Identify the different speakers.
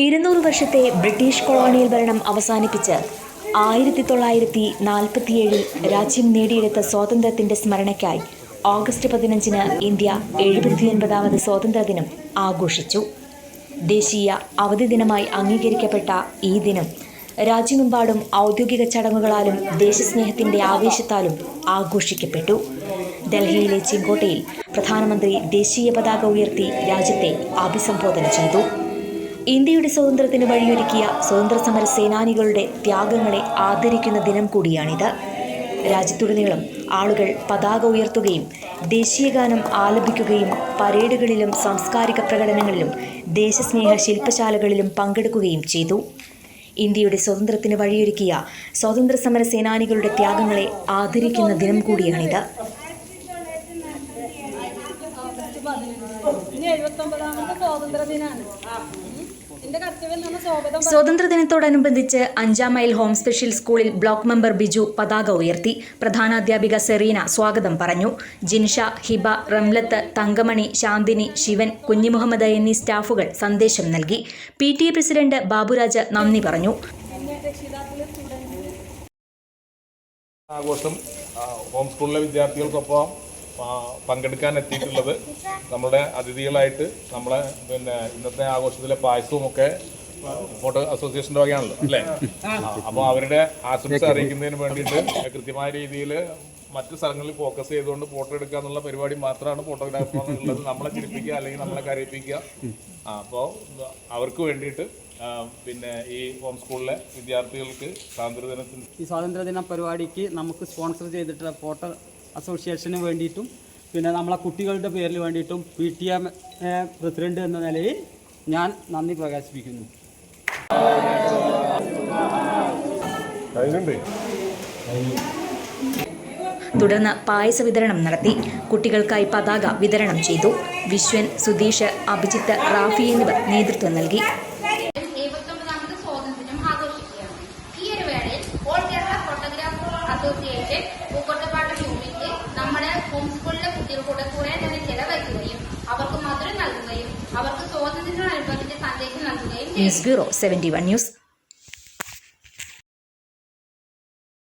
Speaker 1: ഇരുന്നൂറ് വർഷത്തെ British colonial ഭരണം അവസാനിപ്പിച്ച് ആയിരത്തി തൊള്ളായിരത്തി നാൽപ്പത്തിയേഴിൽ രാജ്യം നേടിയെടുത്ത സ്വാതന്ത്ര്യത്തിന്റെ സ്മരണയ്ക്കായി ഓഗസ്റ്റ് പതിനഞ്ചിന് ഇന്ത്യ എഴുപത്തിയൊൻപതാമത് സ്വാതന്ത്ര്യദിനം ആഘോഷിച്ചു. ദേശീയ അവധി ദിനമായി അംഗീകരിക്കപ്പെട്ട ഈ ദിനം രാജ്യമെമ്പാടും ഔദ്യോഗിക ചടങ്ങുകളാലും ദേശസ്നേഹത്തിന്റെ ആവേശത്താലും ആഘോഷിക്കപ്പെട്ടു. ഡൽഹിയിലെ ചെങ്കോട്ടയിൽ പ്രധാനമന്ത്രി ദേശീയ പതാക ഉയർത്തി രാജ്യത്തെ അഭിസംബോധന ചെയ്തു. ഇന്ത്യയുടെ സ്വാതന്ത്ര്യത്തിന് വഴിയൊരുക്കിയ സ്വതന്ത്ര സമര സേനാനികളുടെ ത്യാഗങ്ങളെ ആദരിക്കുന്ന ദിനം കൂടിയാണിത്. രാജ്യത്തുടനീളം ആളുകൾ പതാക ഉയർത്തുകയും ദേശീയഗാനം ആലപിക്കുകയും പരേഡുകളിലും സാംസ്കാരിക പ്രകടനങ്ങളിലും ദേശസ്നേഹ ശില്പശാലകളിലും പങ്കെടുക്കുകയും ചെയ്തു. ഇന്ത്യയുടെ സ്വാതന്ത്ര്യത്തിന് വഴിയൊരുക്കിയ സ്വാതന്ത്ര്യ സമര സേനാനികളുടെ ത്യാഗങ്ങളെ ആദരിക്കുന്ന ദിനം കൂടിയാണിത്.
Speaker 2: ഇനി എഴുപത്തൊമ്പതാമത്തെ സ്വാതന്ത്ര്യ ദിനാണ്
Speaker 1: സ്വാതന്ത്ര്യദിനത്തോടനുബന്ധിച്ച് അഞ്ചാം മൈൽ ഹോം സ്പെഷ്യൽ സ്കൂളിൽ ബ്ലോക്ക് മെമ്പർ ബിജു പതാക ഉയർത്തി. പ്രധാനാധ്യാപിക സെറീന സ്വാഗതം പറഞ്ഞു. ജിൻഷ ഹിബ റംലത്ത് തങ്കമണി ശാന്തിനി ശിവൻ കുഞ്ഞിമുഹമ്മദ് എന്നീ സ്റ്റാഫുകൾ സന്ദേശം നൽകി. P T A president Baburaj നന്ദി പറഞ്ഞു.
Speaker 3: ആഘോഷം ഹോം സ്കൂളിലെ വിദ്യാർത്ഥികൾക്കൊപ്പം പങ്കെടുക്കാൻ എത്തിയിട്ടുള്ളത് നമ്മുടെ അതിഥികളായിട്ട് നമ്മളെ പിന്നെ ഇന്നത്തെ ആഘോഷത്തിലെ പായസവും ഒക്കെ ആ, ഫോട്ടോ അസോസിയേഷന്റെ വകയാണല്ലോ അല്ലേ? അപ്പോൾ അവരുടെ ആശംസ അറിയിക്കുന്നതിന് വേണ്ടിയിട്ട് കൃത്യമായ രീതിയിൽ മറ്റു സ്ഥലങ്ങളിൽ ഫോക്കസ് ചെയ്തുകൊണ്ട് ഫോട്ടോ എടുക്കുക എന്നുള്ള പരിപാടി മാത്രമാണ് ഫോട്ടോഗ്രാഫർ ഉള്ളത്. നമ്മളെ ചിരിപ്പിക്കുക അല്ലെങ്കിൽ നമ്മളെ കരയിപ്പിക്കുക. അപ്പോൾ അവർക്ക് വേണ്ടിയിട്ട് പിന്നെ ഈ ഹോം സ്കൂളിലെ വിദ്യാർത്ഥികൾക്ക് സ്വാതന്ത്ര്യദിനത്തിന്
Speaker 4: ഈ സ്വാതന്ത്ര്യദിന പരിപാടിക്ക് നമുക്ക് സ്പോൺസർ ചെയ്തിട്ടുള്ള ഫോട്ടോ അസോസിയേഷന് വേണ്ടിയിട്ടും പിന്നെ നമ്മളെ കുട്ടികളുടെ പേരിൽ വേണ്ടിയിട്ടും പി ടി എം പ്രസിഡന്റ് എന്ന നിലയിൽ ഞാൻ നന്ദി പ്രകാശിപ്പിക്കുന്നു.
Speaker 1: തുടർന്ന് പായസ വിതരണം നടത്തി. കുട്ടികൾക്കായി പതാക വിതരണം ചെയ്തു. വിശ്വൻ സുധീഷ് അഭിജിത്ത് റാഫി എന്നിവർ നേതൃത്വം നൽകി.
Speaker 5: സ്വാതന്ത്ര്യം ആഘോഷിക്കുകയാണ്. ഈ ഒരു വേളയിൽ all Kerala photographer association home സ്കൂളിലെ കുട്ടികൾക്കൂടെ നേരം ചെലവഴിക്കുകയും അവർക്ക് മധുരം നൽകുകയും അവർക്ക് സ്വാതന്ത്ര്യത്തിനോടനുബന്ധിച്ച് സന്ദേശം നൽകുകയും
Speaker 1: ബ്യൂറോ സെവന്റി വൺ ന്യൂസ്